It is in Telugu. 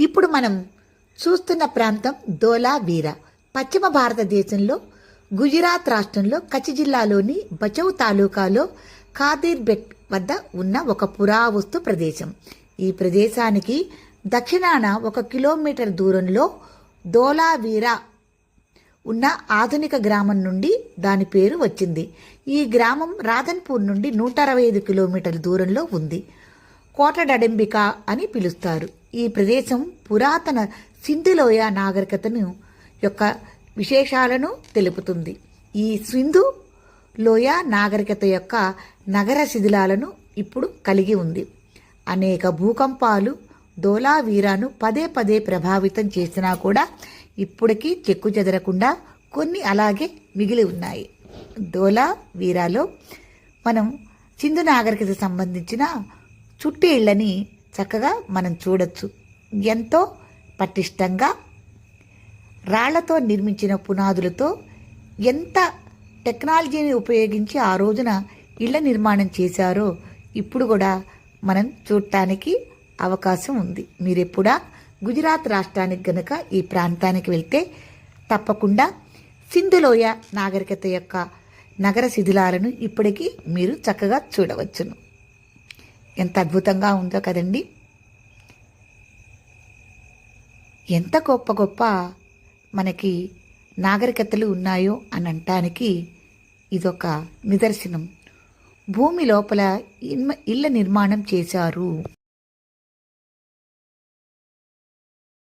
ఇప్పుడు మనం చూస్తున్న ప్రాంతం ధోలావీరా పశ్చిమ భారతదేశంలో గుజరాత్ రాష్ట్రంలో కచ్ జిల్లాలోని బచౌ తాలూకాలో ఖాదీర్బెట్ వద్ద ఉన్న ఒక పురావస్తు ప్రదేశం. ఈ ప్రదేశానికి దక్షిణాన ఒక కిలోమీటర్ దూరంలో ధోలావీరా ఉన్న ఆధునిక గ్రామం నుండి దాని పేరు వచ్చింది. ఈ గ్రామం రాధన్పూర్ నుండి నూట అరవై ఐదు కిలోమీటర్ల దూరంలో ఉంది. కోటడెంబిక అని పిలుస్తారు. ఈ ప్రదేశం పురాతన సింధులోయ నాగరికతను యొక్క విశేషాలను తెలుపుతుంది. ఈ సింధు లోయ నాగరికత యొక్క నగర శిథిలాలను ఇప్పుడు కలిగి ఉంది. అనేక భూకంపాలు ధోలావీరాను పదే పదే ప్రభావితం చేసినా కూడా ఇప్పటికీ చెక్కు చెదరకుండా కొన్ని అలాగే మిగిలి ఉన్నాయి. ధోలా వీరాలో మనం సింధు నాగరికత సంబంధించిన చుట్టీళ్ళని చక్కగా మనం చూడొచ్చు. ఎంతో పటిష్టంగా రాళ్ళతో నిర్మించిన పునాదులతో ఎంత టెక్నాలజీని ఉపయోగించి ఆ రోజున ఇళ్ళ నిర్మాణం చేశారో ఇప్పుడు కూడా మనం చూడటానికి అవకాశం ఉంది. మీరు ఎప్పుడా గుజరాత్ రాష్ట్రానికి గనక ఈ ప్రాంతానికి వెళ్తే తప్పకుండా సింధులోయ నాగరికత యొక్క నగర శిథిలాలను ఇప్పటికీ మీరు చక్కగా చూడవచ్చును. ఎంత అద్భుతంగా ఉందో కదండి. ఎంత గొప్ప గొప్ప మనకి నాగరికతలు ఉన్నాయో అని అనటానికి ఇదొక నిదర్శనం. భూమి లోపల ఇన్మ- ఇళ్ళ నిర్మాణం చేశారు.